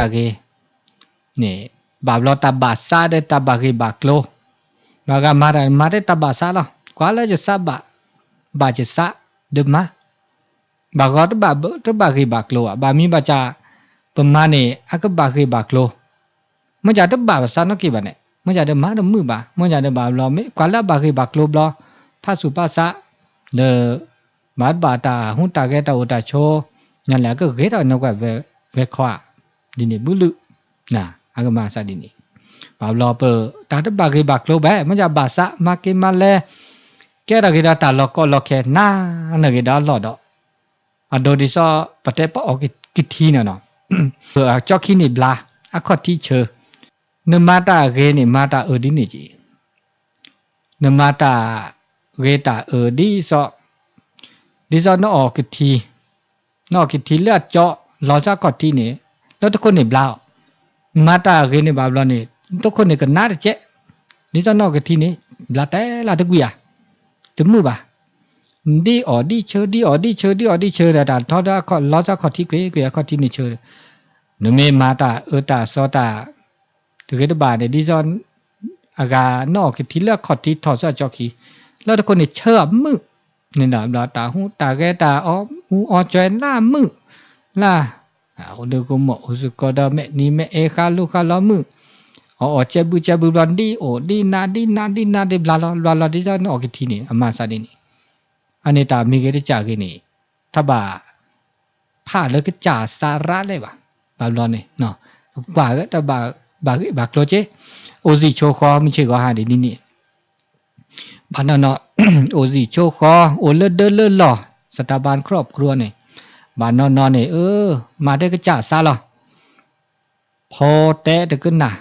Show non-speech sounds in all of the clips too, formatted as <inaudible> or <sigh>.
chari ni bablo tabasa de tabari baklo maga mara mare tabasa lo kwala je saba ba je sa de ma ba ba go to ba to bari baklo ba mi ba cha pema ni ak bari baklo mo ja de ba sa no ki ba ne mo ja de ma de mu ba mo ja de ba lo mi kwala bari baklo lo pha su pa sa de ma ba ta hu ta ge ta u ta cho nhà lẽ cứ ghét rồi nó quay về về khoa ดินีบุลุนะอากมาซาดินีปาบลอเปอตาตบากีบากโลบะมันจะบาษามากิมาเลแกรกิดาตาลอกลอเคนาเนกิดาลอดออโดดิซอปะเตปอกิกิทีเนาะเพื่อจอกินีบลาอากอที่เชอนมาตาเกนิมาตาเอดินิจีนมาตาเกตาเอดิซอดิซอนอกกิทีนอกกิทีเลือดเจาะรอซากอดที่นี่แล้วทุกคนนี่บลาวมาตาเกนี่บาบลานี่ทุกคนนี่ก็น่าจะเจ๊นี่จะนอกกันทีนี้ลาแต่ลาตะกุยะถึงมือบ่ะดีออดีเชอดีออดีเชอดีออดีเชอรต่ทอดาขอลอซาขอที่เกเกขอที่นี่เชอหนูเมมาตาเออตาซอตาถึงกระบาดเนี่ยดิจอนอากานอกที่เลือกขอที่ทอดซาจอกีแล้วทุกคนนี่เชื่อมือนี่นะเราตาหูตาแกตาอ้อหูอ้อจอยหน้ามือล่าอาดกูหมอุสกอดาเมนี่เมเอคาลูคาลามืออเจ็บบุเจ็บบุบันดี โอ้ดีนาดีนาดีนาดีบลาลาบลาลาดีจ้าเนาะกี่ทีนี่อมาซาดีนี่อันนี้ตามีเกดจากี่นี่ถ้าบ่าผ้าเลือกจ่าสาระเลยบ่าบาลอนี่เนาะบว่าก็ตาบ่าบาก็บากโลเจโอซีโชคอมีเชื่อกหาดีนี่นี่บ้านนอโอซีโชคอ โอเลเดเลลอสถาบันครอบครัวนี่ và nó nó này ư mà đây cái chả xa lo phô té được cứ nà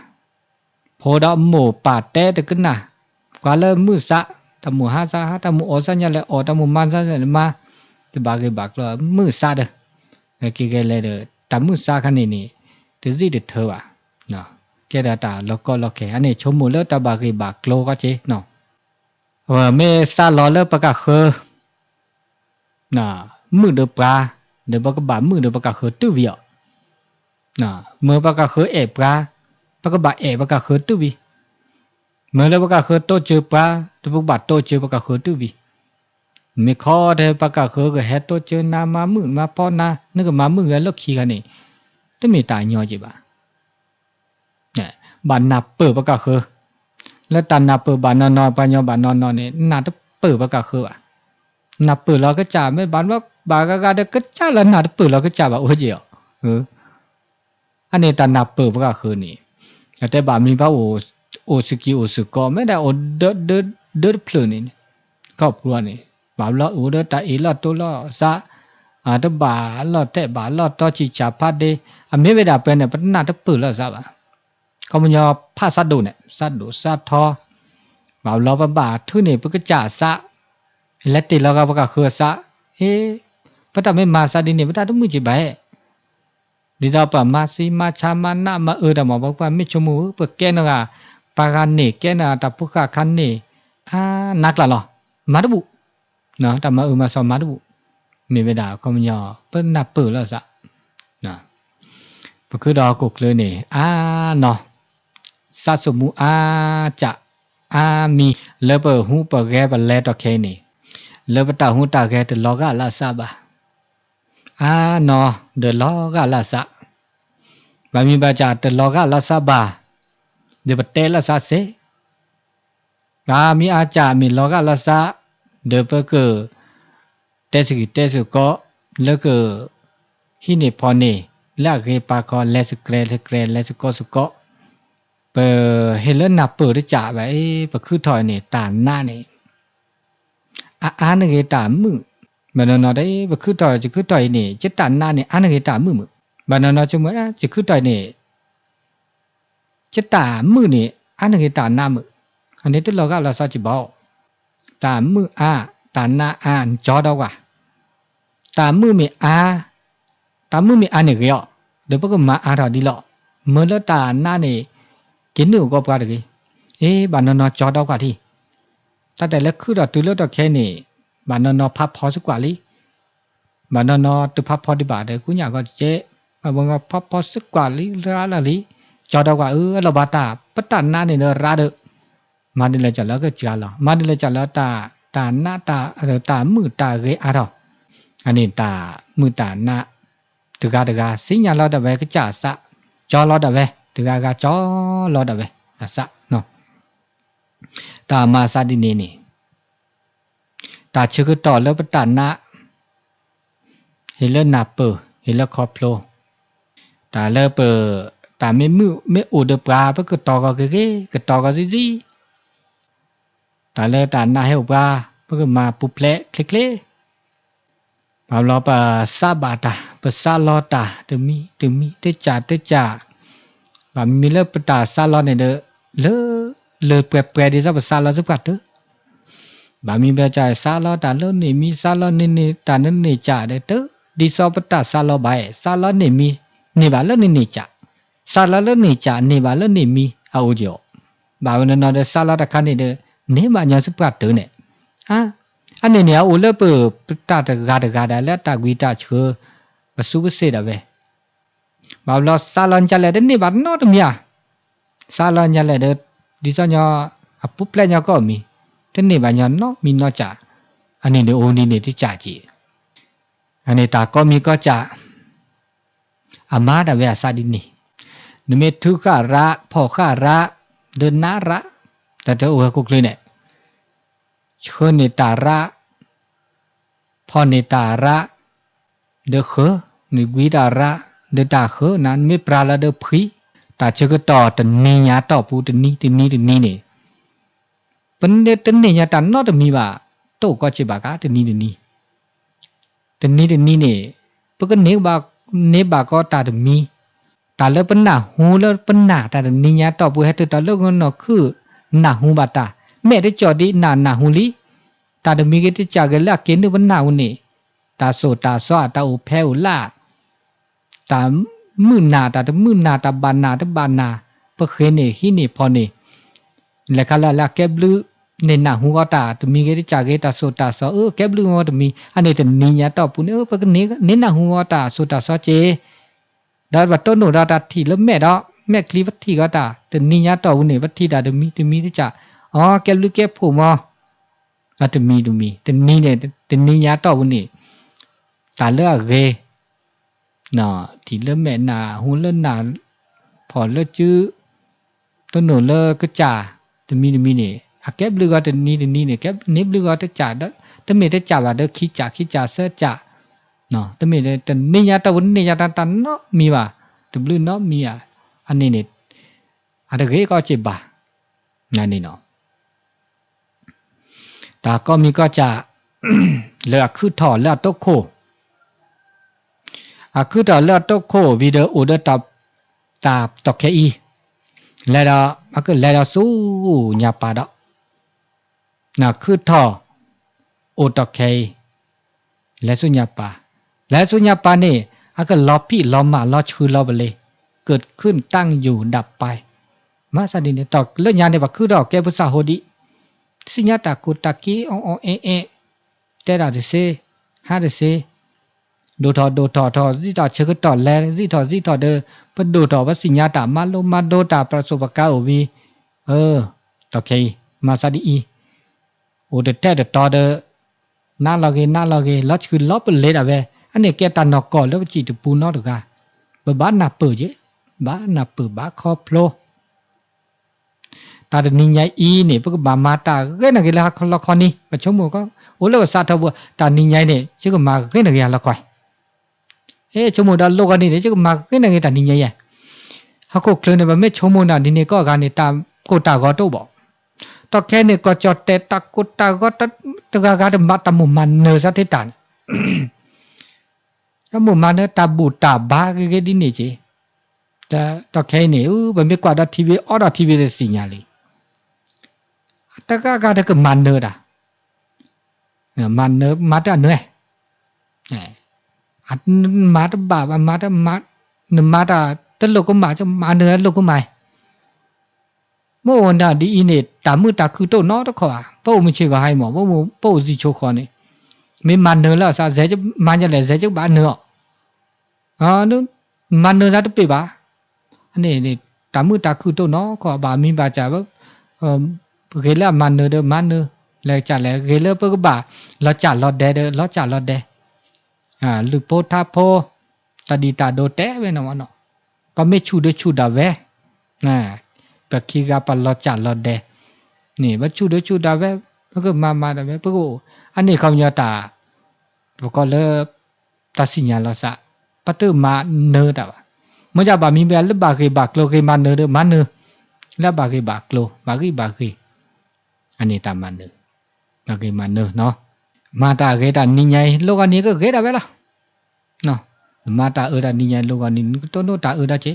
phô đó mù bà té được cứ nà quá lơ mù xa dạ, ta mù ha xa ha ta mù ô xa nhà lại ô ta mù man xa nhà lại ma thì bà cái bạc là mù xa được cái cái này được ta mù xa cái này này thứ gì được thơ à nào cái đó ta lo co lo kẻ anh này chỗ mù lơ ta bà cái bạc lô có chế nào và mê xa lo lơ cả khơ nào mù được bà เดี๋ยวปากบามือเดี๋ยวปากเขอตื้อวิ่งนะเมื่อปากเขอเอปลาปากบาเอปากเขอตื้อวิเมื่อเดี๋ยวปากเขอโตเจอปลาเดี๋ยวปากบะโตเจอปากเขอตื้อวิมีข้อเดี๋ยวปากเขอก็เฮโตเจอนามามือมาป้อนนานึกว่ามามือแล้วขี้กันนี่แต่มีตายย่อจีบ้าเนี่ยบานนับเปิดปากเขอแล้วตานนับเปิดบานนอนนอนปัญญาบานนอนนอนเนี่ยนาจะเปิดปากเขออ่ะ นับเปิดเราก็จ่าไม่บานว่าบากากาเด็กก็จ้าละนาดเปืดเราก็จ้แบบโอ้เจียวเอออันนี้ตานาเปิดก็คือนี่แต่บามีบาโอโอสกิโอสุกอไม่ได้โอเดดเดดเพลนี่ครอบครัวนี่บาละโอเดตาอีละตัวละซะอ่าตัวบาละแต่บาละต่อชีจับพัดเดอไม่เวลาเป็นเนี่ยปัญหาทั็กเปิเราซะบะก็มันยอผ้าสัดดูเนี่ยสัดดูสัดทอบาละบาบาทุนี่ปุ๊ก็จ่าซะและติดเราก็พระก็คือซะเอ๊พระราไม่มาซาดิเนี่ยพระตาต้องมือจีบไปดีเราปะมาซีมาชามานะมาเออแต่หมอบอกว่าไม่ชมูเปิดแกนะปากันเนแกนะตับพุกขาคันเนอ่านักละหรอมาดบุเนาะแต่มาเออมาสอนมาดบุมีเวลาก็มีนยอเปิ้นนับปืดแล้วสะนะปคือดอกุกเลยเนี่ยอ่าเนาะซาสมุอาจะอามี เลเปอร์หูเปอร์แกเปอร์แลตอเคนี่เลเปอร์ตาหูตาแกตลอกะลาซาบาอาหนอเดลอกาลาสะบามีบาจาเดลอกาลาสะบาเดบเตลาสะเซบามีอาจามีลอกาลาสะ เดบเกอเตสกิเตสุกเลเกอฮินิพอนีแล้เกปาคอนเลสเกรเลสเกรเลสกุสกเปเฮเลนับเปิด้จ่าไว้ปะคือถอยเนี่ยตานหน้าเนี่ยอาอาหนึ่งตามือမနနာတဲ့ဘခုတာဂျခုတိုင်နေจิตတနာနေအနငေတမှုမှုမနနာချုံမဂျခုတိုင်နေจิตတမှုနေအနငေတနာမှုအနေတလောကလာစကြည့်ပေါ့တာမှုအာတာနာအာကြောတော့ကတာမှုမေအာတာမှုမေအာနေကြောဒီပကမအာတာဒီလောမလတာနာနေกินนูก็ปกาตะเกเอ๊ะบานนอจอดอกกะทีตัดแต่ละคือတော့တူလတော့ခဲနေမနနဖဖောစကွာလီမနနတဖဖောဒီပါတဲ့ကုညာကကျဲဘုံကဖဖောစကွာလီရာလာလီကြောတော့ကအဲလဘတာပတ္တနာနေနော်ရာတဲ့မန္တလေးကြလကကြာလာမန္တလေးကြလာတာတာနာတာတာမှုတာရေအားတော့အနေတာမှုတာနာတကတကစဉ္ညာလောက်တဲ့ပဲကြစကြောလောက်တဲ့ပဲတကကကြောလောက်တဲ့ပဲအစနော်တာမစတိနေနေตดเชือกต่อแล้วไปตัหนะเห็นแล้วหนาเปอเห็นแล้วคอโปรตดเลเปอตาไม่มือไม่อุดปลาเพื่อกตอก็เก๋กตอก็ซิซิตาเลตาน้าเฮปลาเพื่อมาปุเพลคลิกเลพาลอปะซาบาตาปะซาลอตาตึมีตึมีเตจ่าเตจ่าบามีเลปตาซาลอเนี่ยเด้อเลเลเปรเปรดีซะปะซาลอสักกัดเด้อဘာမီပဲကြဲဆာလောတာလို့နေမီဆာလောနေနေတာနေနေကြတဲ့တဒီစောပတဆာလောဘဲဆာလောနေမီနေပါလို့နေနေကြဆာလောလို့နေကြနေပါလို့နေမီအိုးကြောဘာဝနနော်တဲ့ဆာလောတခါနေတဲ့နေမညာစပတ်တုံးနဲ့ဟာအနေနဲ့အိုလပတတကတကတလက်တကွီတချေအစုပစေတာပဲဘာလို့ဆာလန်ကြလက်တဲ့နေပါနော်တမယာဆာလန်ကြလက်တဲ့ဒီစညာအပုပလက်ညာကောမီเนี่ยบางอย่างเนาะมีนอจาอันนี้เดี๋ยวโอนี่เนี่ยที่จ่าจีอันนี้ตาก็มีก็จ่าอมาดาเวสัดินีนี่เมทุข้าระพ่อข้าระเดินนาระแต่เดี๋ยวโอ้กุกลยเนี่ยเชนตาระพ่อเนตาระเดือเขนกวิดาระเดือตาเขนั้นไม่ปราละเดือพีแต่เชก็ต่อตนนี้ยาต่อปูตนนี้ตนนี้ตนนี้เนี่ยပန်တဲ့တနေ့ရတာတော့တမီပါတော့ကောချစ်ပါကတနီးတနီးတနီးတနီးနေပကနေပါနေပါကောတာတမီတာလပနာဟူလပနာတာတနီးညာတော့ပွေဟတတော်လုံးနော်ခုနာဟူပါတာမဲ့တကြော်ဒီနာနာဟူလီတာတမီကတကြကလကင်းနုပနာဟူနေတာဆိုတာဆွာတောက်ဖဲဟူလာတာမှုနာတာတမှုနာတာဘာနာတဘာနာပခဲနေဟိနေဖော်နေလကလာလာကေဘလူးနေနာဟူကတာတမီကေတချာကေတာဆိုတာဆောအဲကေဘလူးဟောတမီအနေတနီညာတော့ပူနေပကနေနေနာဟူကတာဆိုတာဆောချေဒါဘတော့နိုဒါတာထီလမဲ့တော့မက်ကလီဝတီကတာတနီညာတော့ဦးနေဝတီတာတမီတမီတချာအော်ကေဘလူးကေဖို့မောအတမီတမီတနီနဲ့တနီညာတော့ဦးနေတာလဲရေနော်ဒီလက်မဲ့နာဟူလက်နာဖော်လက်ကျူတနုလကကြตมีนมีนี่อาเก็บลูกอ่ะตนี้ตนี้นี่เก็บนิบลูกอ่ะตจ่าด้อตมีแต่จ่าว่าเด้อขี้จ่าขี้จ่าเสียจ่าเนาะตมีแต่นี่ยาตะวันนี่ยาตันตันเนาะมีว่าตบลูเนาะมีอ่ะอันนี้นี่อันเด็กก็เจ็บบ่าอันนี้เนาะตาก็มีก็จะเลือคือถอดเลือตโคอะคือถอดเลือตโควีเดออเดตับตาตอกแคอี แล้วมาคือแลาสู้ญาปาดอกนะคือทอโอตเคและสุญญาปาและสุญญาปานี่อาก็ลอพี่ลอมาลอชื่อลอไปเลยเกิดขึ้นตั้งอยู่ดับไป มาสดินต่อเรื่องยานในว่าคือดอกแก้พุทาโหดิสิญญาตากุตากีออเอเอแต่ราเดเซฮาเดเซ đồ thọ đồ thọ thọ gì thọ chớ có thọ lẽ gì thọ gì thọ đơ bất đồ thọ bất sinh nhà tả ma lô ma đô tả pra số vật cao vì ờ thọ kì mà sao đi ô đợt thế đợt thọ đơ na lo ghê na lo ghê lót cứ lót bật lên à về anh này kia ta nọ cỏ lớp chỉ được pu nó được à bờ bá nạp bờ chứ bá nạp bờ bá kho plo ta được nhìn nhai y này bất cứ bà ma ta cái này cái là lo con đi và chống mùa có ô lớp sa thọ bùa ta nhìn nhảy này chứ còn mà cái này là coi 에 조모다 로가니네 지금 막 그냥 이다 니냐야 하고 클레네 밤에 조모나 니네 거 가니 다 꼬다 거도 뭐 떡해 니거 쩌떼 딱 꼬다 거다 뜨가 가다 맞다 못 만나 사태단 cái mồm mà nó ta bù <clears throat> ta ba cái cái đi này ta ta cái này ừ bà biết qua đó TV ở đó TV là gì nhà này ta cái cái đó màn nữa đã màn nữa mà ta nữa này మాట బాబా మాట మాట తల్లో కుమ్మాచ మాట లో కుమ్మాయి మో నా డి ఇనే తమ్ము తక్కు తో నో తో ఖా పో ముచి గా హై మో పో మో పో జి చో ఖా ని మే మా నో లా సా జే మా జే లే జే బా నో ఆ ను మా నో దా తో పే బా అనే ని తమ్ము తక్కు తో నో ఖా బా మీ బా చా బా गे ला मान दे मान ले चा ले गे ले प बा ल चा ल दे दे ल चा ल दे อ่าลึกโพธาโพตาดีตาโดเตะเวนะวะเนาะก็ไม่ชูดชูดาเวนะปกคีกาปัลลอจัดลอเดนี่ว่าชูดชูดาเวมันก็มามาดาเวปะก่อันนี้เขานาตาปะก็เลตัดสินญาลสะปัตตมาเนอดามันจะบามีเบลบากีบากโลกีมาเนอเดมาเนอแล้วบากีบากโลบากีบากีอันนี้ตามมาเนอบากีมาเนอเนาะ mata geta niñai loga ni ko geta bela no mata era niñai loga ni to no ta era che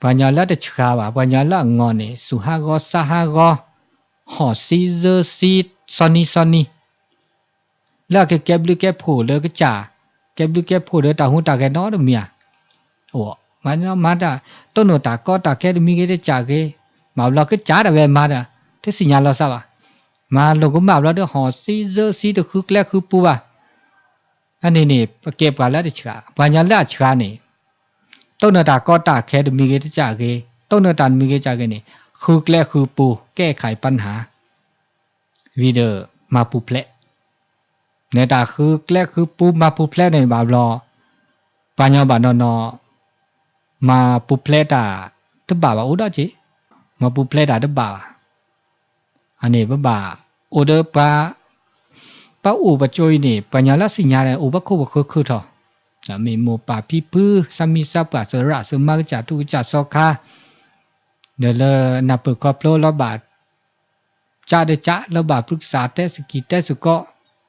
panyala de chha ba panyala ngo ne suha go saha go ho si ze si soni soni la ke keblu ke pho le ke cha keblu ke pho le ta hu ta ke no de mia ho ma no mata to no ta ko ta ke mi ke de cha ke ma lo ke cha da be ma da te sinya lo sa ba มาลงกุมาบแล้วเด้อหอซีเซอซีตะคือแกลคือปูว่าอันนี้นี่เก็บกว่าแล้วดิฉะปัญญาละฉะนี่တုတ်နတာကောတာခဲဒမီကေကြကေတုတ်နတာမီကေကြကေနေခုကလက်ခုပူကဲ့ခိုင်ပန်ဟာဝီဒမပူဖလက်နေတာခုကလက်ခုပူမပူဖလက်နေပါဘလောဘာညောဘာနော်နော်မပူဖလက်တာတပါပါဦးတော့ကြီးမပူဖလက်တာတပါပါอันนี้บ่บ่าอุเดปะปะอุปจอยนี่ปัญญาลสิญญาเลยอุปคุบคือคือทอสามีโมปาพิพื้สามีสับปะสระสมากจัตุจัตสคาเดลนับเปิดครอบโลละบาทจ่าเดจ่าละบาทปรึกษาแต่สกิแต่สุก็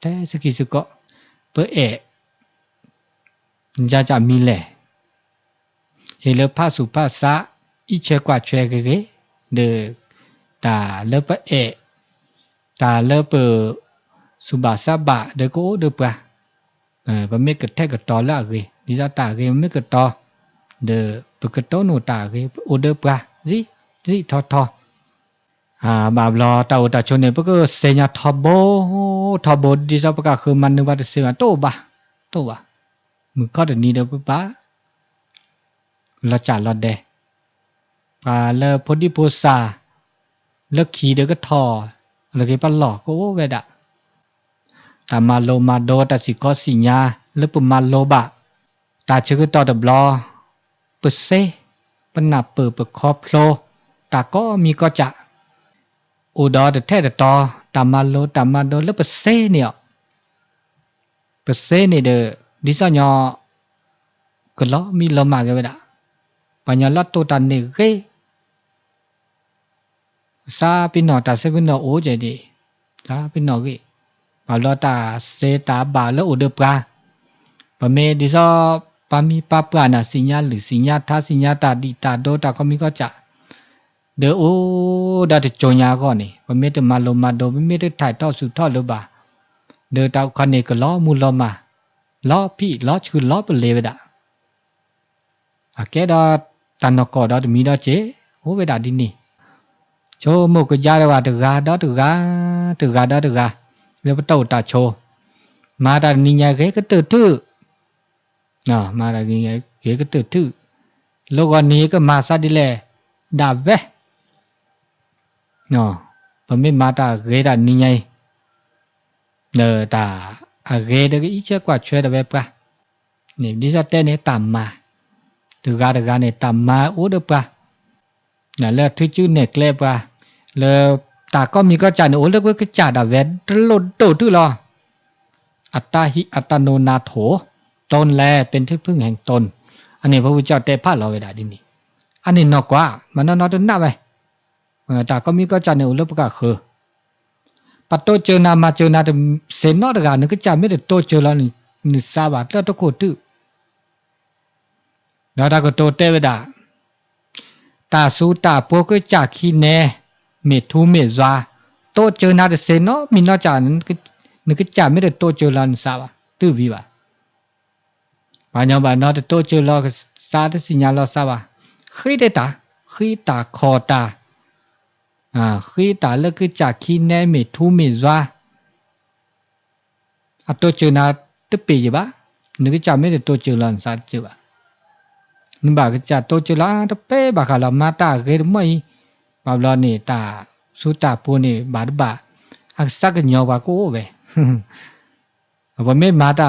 แต่สกิสุก็เปื่อเอะจะจะมีแหลยเฮลพาสุภาษะอิเชกว่าเชกเกเดตาเลปะเอะตาเลเปอสุบาซาบะเดโกเดปะเออปะเมกดแทกะตอละกิดิจาตากิเมกะตอเดปกะโตโนตากิโอเดปะจิจิทอทออ่าบาบลอตาอุตาชนเนี่ยพวก็เซยาทอโบทอโบดิจาปะกศคือมันนึกว่าจะเสยอโตบะโตบะมึงก็เดี๋นี้เดี๋ยวปะละจราลาเดปาเลพอดีโพซาเลขีเดี๋ยวก็ทอลกปหลอกก็เวดะตามาโลมาโดตสิกสิญาหรือปุมาโลบะตาชื่อตอดบลอปุเซปนับเปิดปคอบโลตาก็มีก็จะ อุดอดแท้ตอตามาโลตามาโดแล้วปุเซเนี่ยปุเซเนี่ยเดิสอญอก็ลอมีลมากเวดะปัญญาลัตัวตันเนี่ยสาพินอตัสเซวินอโอเจดีสาพินอกิบาลอตาเซตาบาลอุดปราปเมดิซอปามีปาปรานาสิญญาหรือสิญญาท่าสิญญาตาดีตาโดตาเก็มีก็จะเดอโอดาจะโจงยาก่อนนี่ปเมตมาลมาโดปเมตถ่ายทอดสุดทอหรือบาเดอตาคันเอกล้อมูลมาล้อพี่ล้อชื่อล้อเป็นเลวดาอาแกดาตันนกอดาตมีดาเจโอเวดาดินี่ cho một cái gia là từ gà đó từ gà từ gà đó từ gà rồi bắt đầu ta cho mà ta nhìn nhà ghế cái từ thứ, à mà ta nhìn nhà ghế cái từ thứ, lúc còn ní cái mà sa đi lè đã về à và mình mà ta ghế ta nhìn nhà nờ ta à ghế được cái ít chưa quả chơi đã về cả nếu đi ra tên này tạm mà từ gà từ gà này tạm mà út được cả là thứ chữ này clever แล้วตาก็มีก็จ่าเนโอเลิกก็จ่าดาเวนโลดโตดื่อรออัตตาหิอัตโนนาโถตนแลเป็นที่พึ่งแห่งตนอันนี้พระพุทธเจ้าเตพาเราไวลได้ดินี่อันนี้นอกกว่า มันนอนจนหน้าไปตาก็มีก็จ่าเนโอเลิกกศคือปัตโตเจนามาเจนาเซนนอตกานึกจ่าไม่ได้โตเจอแล้วนี่นิสาบาตแล้วตะโคตื้อแล้วตาก็โตเตวดาตาสูตาโปก็จากขี้แน่ mẹ thu mẹ doa tô chờ na được xe nó mình nó chả cái nó cái chả mới được tô chơi lần sao à tư vị bà bà nhau bà nó được tô chơi lo xa tới xin nhà lo sao à khi đây ta khi ta khó ta à khi ta là cái chả khi nè mẹ thu mẹ doa à tô chờ na tức bì gì bà nó cái chả mới được tô chơi lần sao chứ bà nhưng bà cái chả tô chơi là nó bé bà khả là ma ta cái đúng mày ဘဘလနေတသုတပုန်နေဘာဘအစကညောပါကိုပဲဘမေမာတာ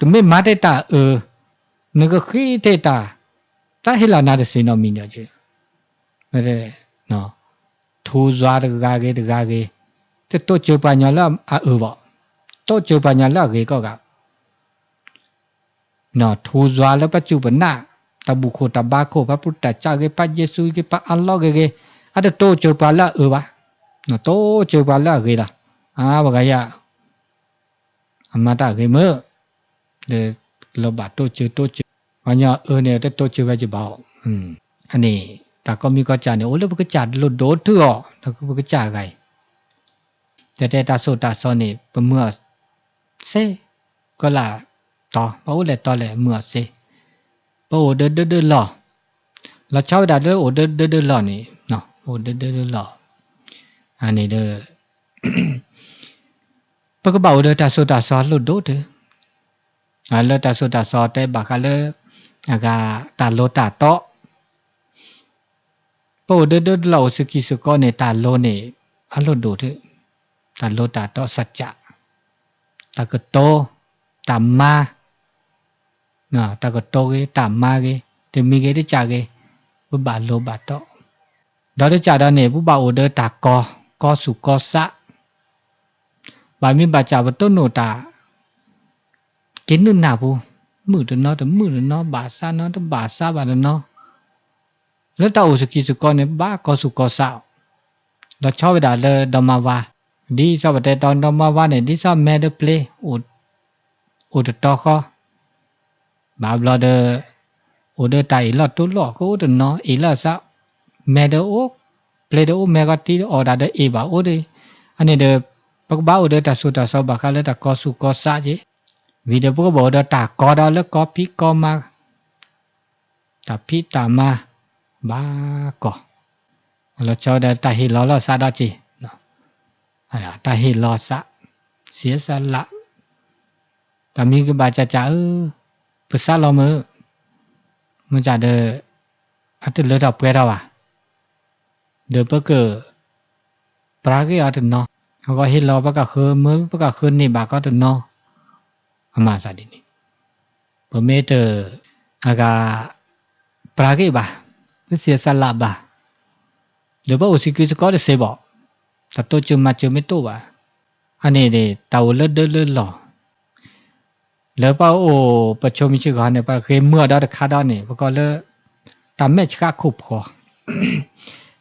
တမေမာတဲ့တာအငကခိတဲ့တာတဟိလာနာတဲ့စင်တော်မိညာကြီးဘယ်လဲနော်ထိုးစွာတကားကြီးတကားကြီးတက်တော့ကျပညာလအဘောတော့ကျပညာလကြီးကောကနော်ထိုးစွာလပจุပနာတဘူခိုတဘာခိုပပုတ္တချာကြီးပယေစုကြီးပအလ္လာဟ်ကြီးอาจจะโตเจอบาละเออวะนโตเจอบาละเกละอาวะกายะอามาตาเกเมื่อเดลบาตโตเจอโตเจอวันยาเออเนี่ยแต่โตเจอไว้จะบอกอืมอันนี้แต่ก็มีก็จ่าเนี่ยโอ้แล้วก็จ่าลดโดดเถอะแล้วก็จ่าไงแต่แต่ตาโซตาโซเนี่ยเป็นเมื่อเซก็ล่ะต่อเพราะว่าแลยต่อเลยเมื่อเซเพราะโอ้เดินเดินเดินหล่อเราชอบด่าเดินโอ้เดินเดินเดินหล่อนี่เนาะ 오드르러 아니더 bác bảo đưa ta số ta so lụt đốt thế à lơ ta số ta so thế bà cả lơ à ta lô ta to bố đưa đưa lẩu sự kỳ sự con này ta lô này à lụt đốt ta lô ta to sạch chạ ta cứ tô ta ma à ta cứ tô cái ta ma cái thì mi cái đấy chả cái bà lô bà to đó là trả đà nể bú bảo order tả co co sủ co xã bà mình bà trả vật tốt nổ tả kiến được nào vô mử được nó được mử được nó bà xa nó được bà xa bà được nó lớp tàu sủ kỳ sủ co này ba co sủ co xạo đó cho về đã lơ đồng mà và đi sao bà tê đòn đồng mà và này đi sao mẹ được play ổn ổn được to co bà lo được ổn được tài ý là tốt lo có được nó ý là sao mẹ đỡ ô ple đỡ ô mẹ gạt tí ở đã đỡ eba ô đây anh đỡ bác bảo đỡ ta số ta sau bác là ta có su có sa chứ vì đỡ bác bảo đỡ ta có đó là có pi có ma ta pi ta ma ba có lo cho đỡ ta hi lo lo sa đó chứ à ta hi lo sa xía sa lạ ta mi cái ba cha cha ư phật sa lo mơ mà chả đỡ อันที่เลือดออกเปลือกเราอ่ะเดี๋ยวเกอปลากี้อาถึงเนาะเขาก็เห็นเราปะกะคืนเมื่อปะกะคืนนี่บาก็ถึงเนาะอามาสาดินี่เอเมื่อรอากาปลากี้บาเสียสละบาเดี๋ยวว่าอุสิกิสก็จะเสบอต่ตัวจุมาจุไม่ตัว่ะอันนี้เนี่ดตาเลือศเลิศเลิศหล่อแล้วป้าโอ้ประชมชื่อเนเนี่ยป้าเคยเมื่อดอดคาดอนเนี่ยาก็เลิศตามแม่ชักาคุบคอ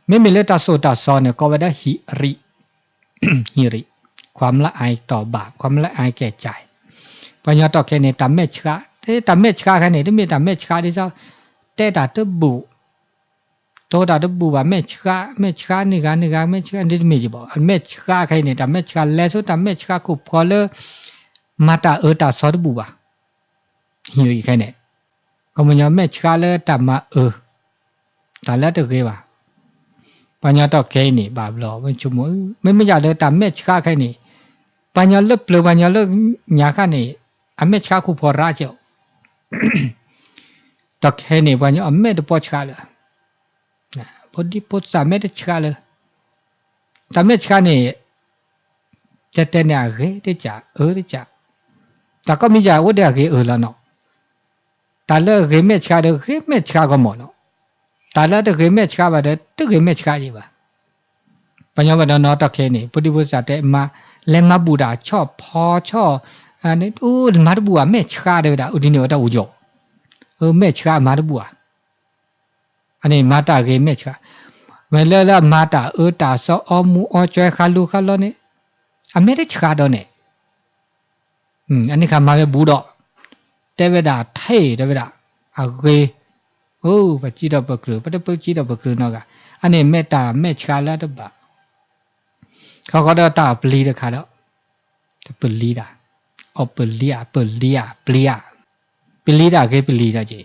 မေမေလက်တာဆိုတာဆောနေကောဝဒဟီရီဟီရီความละอายต่อบาปความละอายแก่ใจปัญญาต่อแค่ในตามเมชกะเตตามเมชกะแค่ในที่มีตามเมชกะที่เจ้าเตตาตบุโตตาตบุว่าเมชกะเมชกะนี่กันนี่กันเมชกะนี่มีจีบอกเมชกะแค่ในตามเมชกะแล้วสุดตามเมชกะคุบพอเลมาตาเออตาซอตบุว่าหิวอีกแค่ไหนก็มันยอมเมชกะเลยตามมาเออแต่แล้วตัวเกี่ยวปัญญาต่อเคนี่บาปหลอมันชุมไม่ไม่อยากเลยตามเมชคาแค่นี้ปัญญาเลิกเปลือปัญญาเลิกหยาแค่นี้อเมชค่าคู่พอราเจ้าต่อเคนี่ปัญญาอเมตพอชคาเลยนะพอดีพอสามเมตชค่าเลยตามเมชค่านี่จะแตเนี่ยเฮ้ได้จะเออได้จะแต่ก็มีจ่าว่าเดี๋ยวเออแล้วเนาะแต่เลิกเฮ้เมชคาเดี๋ยวเฮ้เมชคาก็หมดเนาะ달라되게매치가바데되게매치가지바번역은너어떻게니부디부사때마랭아부다쳐퍼쳐아니우마르부아매치가되다우리네어다우죠어매치가마르부아아니마타게매치가멜라라마타어타서어무어죄칼루칼로네아메리치가도네음아니가마게부도때베다타이때베다아게โอ้ปจิตอปกรือปัิปจิตอปกรือนอกะอันนี้เมตตาเมชาละตบะ เขาก็ได้ตาปลีตะคาแล้วจะปลีดะเอปลีอะปลีอะปลีอาปลีดะคือปลีดะจี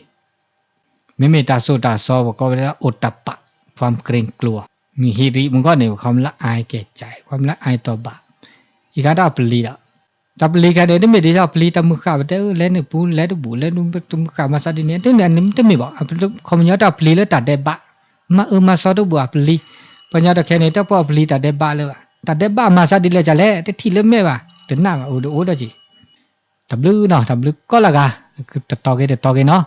ไม่เมตตาโสตาซอบก็เป็้อดตปะความเกรงกลัว มีฮิริมันก็เนี่ยความละอายแก่ใจความละอายต่อบาปอีกอันได้ปลีดะจับลีกันเดี๋ยวไม่ได้จับลีตมือขาแต่เล่นปูเล่นปูเล่นตมือขามาสัตว์เนี่ยตั้งแต่นี้ตั้งไม่บอกคอมมิวตับลีแล้วตัดเดบะมาเออมาสอดบัวปลีปัญญาตะแค่นี้ตั้งพอปลีตัดเดบะเลยว่ะตัดเดบะมาสัตว์เนี่ยจะเล่แต่ที่เล่นไม่ว่ะถึงหน้าโอ้โหโอ้โหจีตับลือเนาะตับลือก็ละกันคือตัดต่อกันตัดต่อกันเนาะ